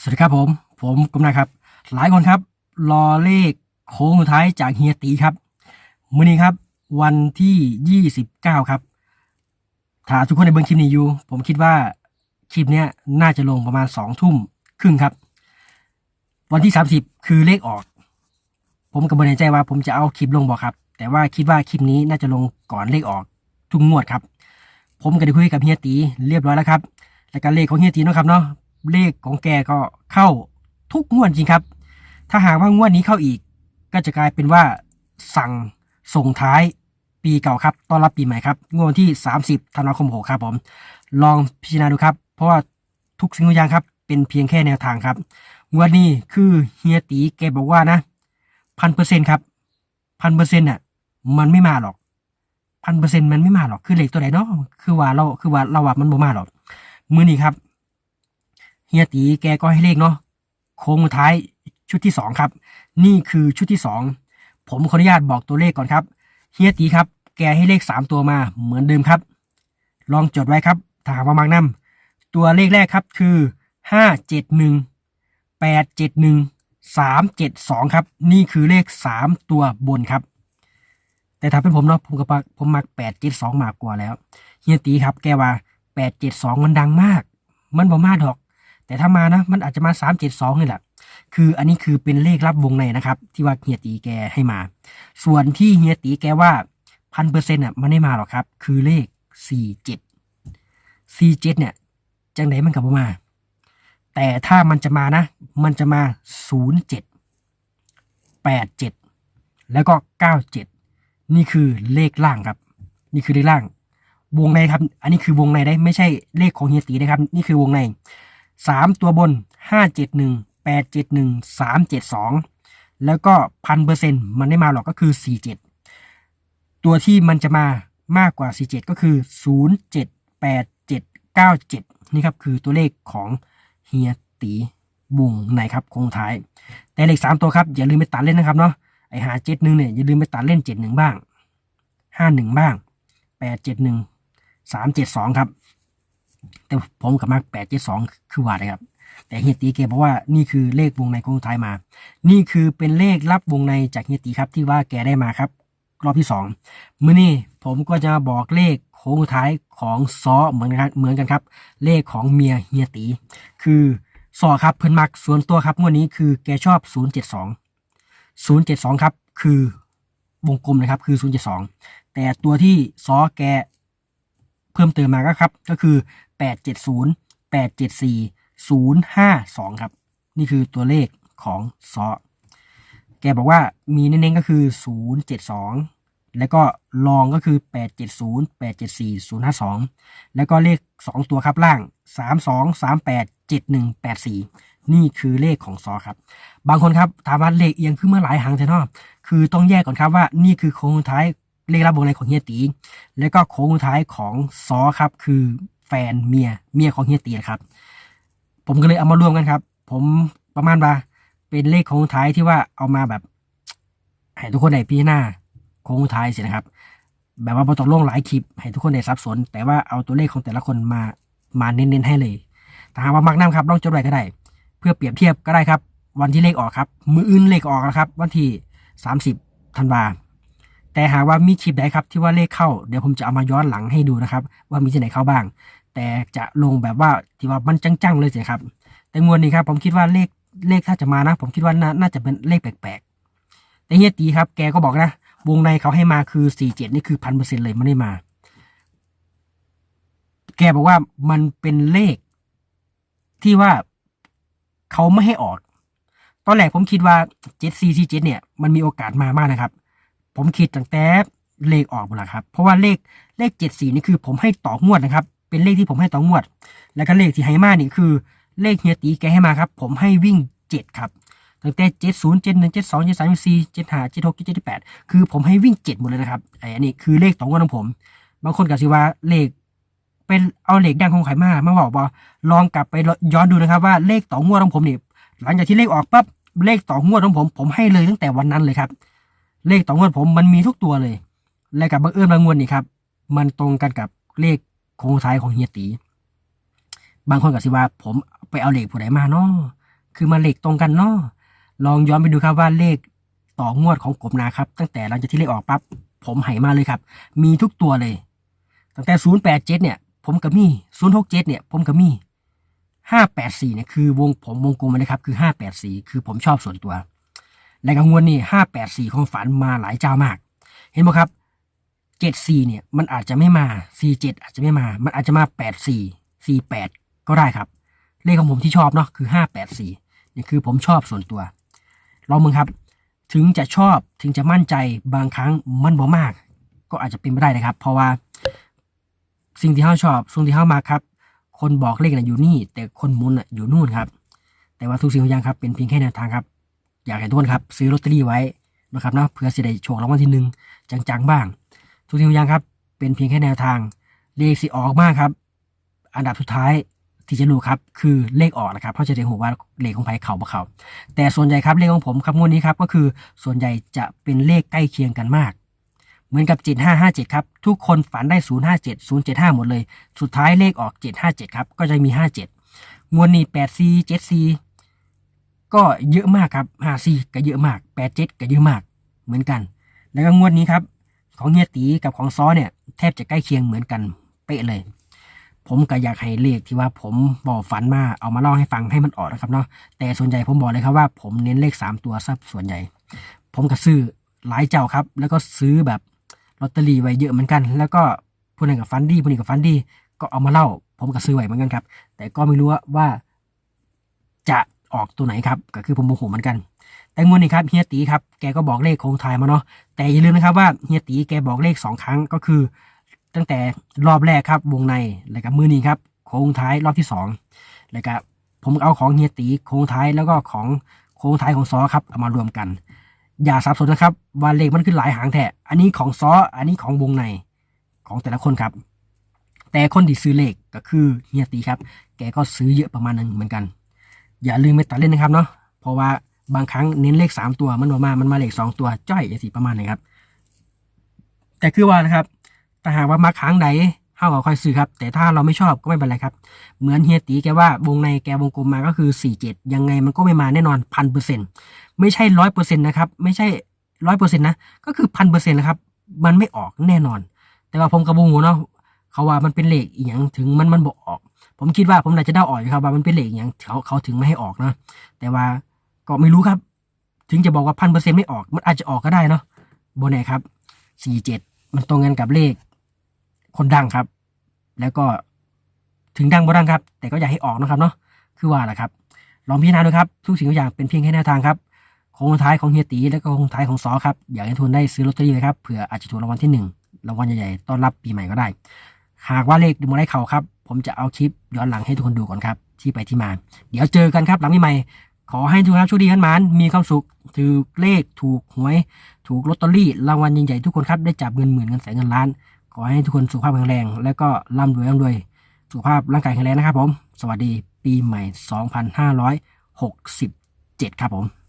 สวัสดีครับผม ผมกำนันครับ หลายคนครับ รอเลขโค้งสุดท้ายจากเฮียตีครับมื้อนี้ครับ วันที่ 29 ครับ ถ้าทุกคนในเบิ้งคลิปนี้อยู่ ผมคิดว่าคลิปเนี้ยน่าจะลงประมาณ2ทุ่มครึ่งครับ วันที่ 30 คือเลขออก ผมกับบนในใจว่าผมจะเอาคลิปลงบอกครับ แต่ว่าคิดว่าคลิปนี้น่าจะลงก่อนเลขออกทุกงวดครับ ผมก็ได้คุยกับเฮียตีเรียบร้อยแล้วครับ และการเลขของเฮียตีเนาะครับเนาะ เลขของแกก็เข้าทุกงวดจริงครับ ถ้าหากว่างวดนี้เข้าอีก ก็จะกลายเป็นว่าสั่งส่งท้ายปีเก่าครับต้อนรับปีใหม่ครับงวดที่ 30ธันวาคม6ครับผม ลองพิจารณาดูครับ เพราะว่าทุกสิ่งทุกอย่างครับ เป็นเพียงแค่แนวทางครับงวดนี้คือเฮียตีแกบอกว่านะพันเปอร์เซ็นครับพันเปอร์เซ็นต์น่ะมันไม่มาหรอกพันเปอร์เซ็นต์มันไม่มาหรอกคือเลขตัวไหนเนาะคือว่าเราคือว่าเราว่ามันบ่มาหรอกมือนี้ครับ เฮียตีแกก็ให้เลขเนาะโค้งสุดท้ายชุดที่สองครับ นี่คือชุดที่สองผมขออนุญาตบอกตัวเลขก่อนครับเฮียตีครับ แกให้เลขสามตัวมาเหมือนเดิมครับ ลองจดไว้ครับถาหากว่ามักนำตัวเลขแรกครับคือห้าเจ็ดหนึ่งแปดเจ็ดหนึ่งสามเจ็ดสองครับ นี่คือเลขสามตัวบนครับ แต่ถ้าเป็นผมเนาะผมก็ปักผมมักแปดเจ็ดสองมากกว่าแล้วเฮียตีครับ แกว่าแปดเจ็ดสองมันดังมาก มันบ่มาดอก แต่ถ้ามานะ มันอาจจะมาสามเจ็ดสองนี่แหละ คืออันนี้คือเป็นเลขรับวงในนะครับ ที่ว่าเฮียตีแกให้มา ส่วนที่เฮียตีแกว่าพันเปอร์เซ็นต์อะมันไม่มาหรอกครับ คือเลขสี่เจ็ดสี่เจ็ดเนี่ย จังไหนมันกลับมา แต่ถ้ามันจะมานะ มันจะมาศูนย์เจ็ดแปดเจ็ดแล้วก็เก้าเจ็ดนี่คือเลขล่างครับ นี่คือเลขล่าง วงในครับ อันนี้คือวงในได้ไม่ใช่เลขของเฮียตีนะครับ นี่คือวงใน สามตัวบนห้าเจ็ดหนึ่งแปดเจ็ดหนึ่งสามเจ็ดสองแล้วก็พันเปอร์เซ็นต์มันไม่มาหรอกก็คือสี่เจ็ดตัวที่มันจะมามากกว่าสี่เจ็ดก็คือศูนย์เจ็ดแปดเจ็ดเก้าเจ็ดนี่ครับคือตัวเลขของเฮียตีวงในครับคงท้าย แต่เลขสามตัวครับอย่าลืมไปตัดเล่นนะครับเนาะไอหาเจ็ดหนึ่งเนี่ยอย่าลืมไปตัดเล่นเจ็ดหนึ่งบ้างห้าหนึ่งบ้างแปดเจ็ดหนึ่งสามเจ็ดสองครับ แต่ผมกับมากแปดเจ็ดสองคือว่าเลยครับ แต่เฮียตีแกบอกว่านี่คือเลขวงในโค้งท้ายมา นี่คือเป็นเลขรับวงในจากเฮียตีครับที่ว่าแกได้มาครับ รอบที่สองเมื้อนี้ผมก็จะบอกเลขโค้งท้ายของซอเหมือนกันเหมือนกันครับ เลขของเมียเฮียตี คือซอครับเพิ่นมักส่วนตัวครับงวดนี้คือแกชอบ 072 072 ครับ คือวงกลมนะครับคือ 072 แต่ตัวที่ซอแกเพิ่มเติมมาก็ครับ ก็คือ 870 874 052 ครับ นี่คือตัวเลขของซอแกบอกว่ามีเน้นๆก็คือ 072 แล้วก็รองก็คือ 870 874 052 แล้วก็เลข 2 ตัวครับล่าง 32 38 7184 นี่คือเลขของซอครับ บางคนครับถามว่าเลขเอียงขึ้นมื่อหลายหางแต่นอคือต้องแยกก่อนครับว่านี่คือโค้งท้ายเลขรับวงในของเฮียตี แล้วก็โค้งท้ายของซอครับ คือ นเมียเมียของเฮียตีนะครับ ผมก็เลยเอามารวมกันครับ ผมประมาณว่าเป็นเลขโค้งท้ายที่ว่าเอามาแบบให้ทุกคนได้พิจารณาโค้งท้ายสินะครับ แบบว่าพอตกลงหลายคลิป ให้ทุกคนได้สับสน แต่ว่าเอาตัวเลขของแต่ละคนมามาเน้นๆให้เลยถ้าหากว่ามักน้ำครับลองจดไว้ก็ได้ เพื่อเปรียบเทียบก็ได้ครับ วันที่เลขออกครับ มืออื่นเลขออกแล้วครับ วันที่ 30ธันวาแต่หากว่ามีคลิปใดครับที่ว่าเลขเข้าเดี๋ยวผมจะเอามาย้อนหลังให้ดูนะครับ ว่ามีที่ไหนเข้าบ้าง แต่จะลงแบบว่าที่ว่ามันจังๆเลยสิครับ แต่งวดนี้ครับผมคิดว่าเลขเลขถ้าจะมานะ ผมคิดว่าน่านาจะเป็นเลขแปลกๆ แต่เฮียตีครับ แกก็บอกนะ วงในเขาให้มาคือ47นี่คือพันเปอร์เซ็นเลยไม่ได้มา แกบอกว่ามันเป็นเลข ที่ว่าเขาไม่ให้ออก ตอนแรกผมคิดว่า7 4 4 7เนี่ย มันมีโอกาสมามากนะครับ ผมคิดตั้งแต่เลขออกหมดแล้วครับ เพราะว่าเลขเลข7 4นี่คือผมให้ต่องวดนะครับ เป็นเลขที่ผมให้ต่องวด แล้วก็เลขที่ให้มานี่คือเลขเฮียตีแกให้มาครับ ผมให้วิ่ง 7 ครับตั้งแต่เจ็ดศูนย์เจ็ดหนึ่งเจ็ดสองเจ็ดสามเจ็ดสี่เจ็ดห้าเจ็ดหกเจ็ดเจ็ดแปดคือผมให้วิ่งเจ็ดหมดเลยนะครับไอ้อันนี้คือเลขต่องวดของผม บางคนกับสิว่าเลขเป็นเอาเลขดังของไขมามาบอกว่าลองกลับไปย้อนดูนะครับ ว่าเลขต่องวดของผมนี่หลังจากที่เลขออกปั๊บเลขต่องวดของผม ผมให้เลยตั้งแต่วันนั้นเลยครับ เลขต่องวดผมมันมีทุกตัวเลย และกับบังเอิญบางงวดนี่ครับ มันตรงกันกับเลข โค้งท้ายของเฮียตี บางคนกับสิว่า ผมไปเอาเลขผู้ใดมาเนาะคือมาเลขตรงกันเนาะลองย้อนไปดูครับว่าเลขต่องวดของกบนาครับ ตั้งแต่หลังจากที่เลขออกปั๊บผมให้มาเลยครับ มีทุกตัวเลย ตั้งแต่087เนี่ย ผมกับมี067เนี่ย ผมกับมี584เนี่ยคือวงผมวงกลมเลยครับ คือ584คือผมชอบส่วนตัว และกังวลนี่584ของฝันมาหลายเจ้ามาก เห็นไหมครับ 74เนี่ยมันอาจจะไม่มา47อาจจะไม่มา มันอาจจะมา84 48ก็ได้ครับ เลขของผมที่ชอบเนาะคือ584นี่คือผมชอบส่วนตัวลองมึงครับ ถึงจะชอบถึงจะมั่นใจบางครั้งมันบ่มาก ก็อาจจะเป็นไม่ได้นะครับ เพราะว่า สิ่งที่เขาชอบสิ่งที่เขามาครับ คนบอกเลขน่ะอยู่นี่ แต่คนมุนน่ะอยู่นู่นครับ แต่ว่าทุกสิ่งทุกอย่างครับเป็นเพียงแค่แนวทางครับ อยากให้ทุกคนครับ ซื้อลอตเตอรี่ไว้นะครับนะเพื่อจะได้โชครางวัลที่หนึ่งจังๆบ้าง ทุกสิ่งทุกอย่งครับ เป็นเพียงแค่แนวทาง เลขสิออกมากครับ อันดับสุดท้ายที่จะรู้ครับคือเลขออกนะครับเพราะจะได้หูว่าเลขของไผ่เข่าบ่เข่าแต่ส่วนใหญ่ครับเลขของผมครับงวดนี้ครับก็คือส่วนใหญ่จะเป็นเลขใกล้เคียงกันมาก เหมือนกับ 7557 ครับทุกคนฝันได้ 057 075 หมดเลย สุดท้ายเลขออก 757 ครับก็จะมี 57 งวดนี้84 74ก็เยอะมากครับ54ก็เยอะมาก 87 ก็เยอะมากเหมือนกัน แล้วก็งวดนี้ครับ ของเฮียตีกับของซอเนี่ย แทบจะใกล้เคียงเหมือนกันเป๊ะเลย ผมก็อยากให้เลขที่ว่าผมบอกฝันมาเอามาเล่าให้ฟังให้มันออกนะครับเนาะแต่ส่วนใหญ่ผมบอกเลยครับว่าผมเน้นเลข 3 ตัวซะส่วนใหญ่ ผมก็ซื้อหลายเจ้าครับ แล้วก็ซื้อแบบลอตเตอรี่ไว้เยอะเหมือนกัน แล้วก็ผู้นึงกับฟันดี้ผู้นึงกับฟันดี้ก็เอามาเล่า ผมก็ซื้อไว้เหมือนกันครับ แต่ก็ไม่รู้ว่าจะออกตัวไหนครับ ก็คือผมโมโหเหมือนกัน แต่งวดนี้ครับเฮียตีครับแกก็บอกเลขโค้งทายมาเนาะแต่อย่าลืมนะครับว่าเฮียตีแกบอกเลขสองครั้งก็คือ ตั้งแต่รอบแรกครับวงในแล้วก็มือนี้ครับโค้งท้ายรอบที่สองแล้วก็ผมเอาของเฮียตีโค้งท้ายแล้วก็ของโค้งท้ายของซอครับเอามารวมกัน อย่าสับสนนะครับว่าเลขมันคือหลายหางแท้อันนี้ของซออันนี้ของวงในของแต่ละคนครับ แต่คนที่ซื้อเลขก็คือเฮียตีครับ แกก็ซื้อเยอะประมาณนึงเหมือนกัน อย่าลืมไปตัดเล่นนะครับเนาะเพราะว่า บางครั้งเน้นเลขสามตัวมันออกมามันมาเลขสองตัวจ้อยอย่างสิประมาณนี้ครับ แต่คือว่านะครับถ้าหากว่ามาค้างใดเท่ากับค่อยซื้อครับ แต่ถ้าเราไม่ชอบก็ไม่เป็นไรครับ เหมือนเฮียตีแกว่าวงในแกวงกลมมาก็คือสี่เจ็ดยังไงมันก็ไม่มาแน่นอนพันเปอร์เซ็นต์ไม่ใช่ร้อยเปอร์เซ็นต์นะครับ ไม่ใช่ร้อยเปอร์เซ็นต์นะ ก็คือพันเปอร์เซ็นต์นะครับ มันไม่ออกแน่นอน แต่ว่าผมกระบุงเนาะเขาว่ามันเป็นเลขอีกอย่างถึงมันมันบอกออก ผมคิดว่าผมน่าจะเดาออกอยครับว่ามันเป็นเลขอย่างเขาเขาถึงไม่ให้ออกนะแต่ว่า ก็ไม่รู้ครับ ถึงจะบอกว่าพันเปอร์เซ็นต์ไม่ออก มันอาจจะออกก็ได้เนาะโบแนครับสี่เจ็ดมันตรงกันกับเลข คนดังครับ แล้วก็ถึงดังบ่ดังครับ แต่ก็อยากให้ออกนะครับเนาะคือว่าแหละครับ ลองพิจารณาดูครับ ทุกสิ่งทุกอย่างเป็นเพียงแค่แนวทางครับโค้งท้ายของเฮียตีแล้วก็โค้งท้ายของซอครับอยากให้ทุนได้ซื้อลอตเตอรี่เลยครับเผื่ออาจจะถูกรางวัลที่หนึ่งรางวัลใหญ่ๆต้อนรับปีใหม่ก็ได้ หากว่าเลขดูมาได้เขาครับ ผมจะเอาคลิปย้อนหลังให้ทุกคนดูก่อนครับ ที่ไปที่มา เดี๋ยวเจอกันครับหลังปีใหม่ ขอให้ทุกท่านโชคดีขันหมานมีความสุขถูกเลขถูกหวย ถูกลอตเตอรี่รางวัลใหญ่ๆทุกคนครับได้จับเงินหมื่นเงินแสนเงินล้าน ขอให้ทุกคนสุขภาพแข็งแรง และก็ร่ำรวยร่ำรวยสุขภาพร่างกายแข็งแรงนะครับผม สวัสดีปีใหม่ 2567 ครับผม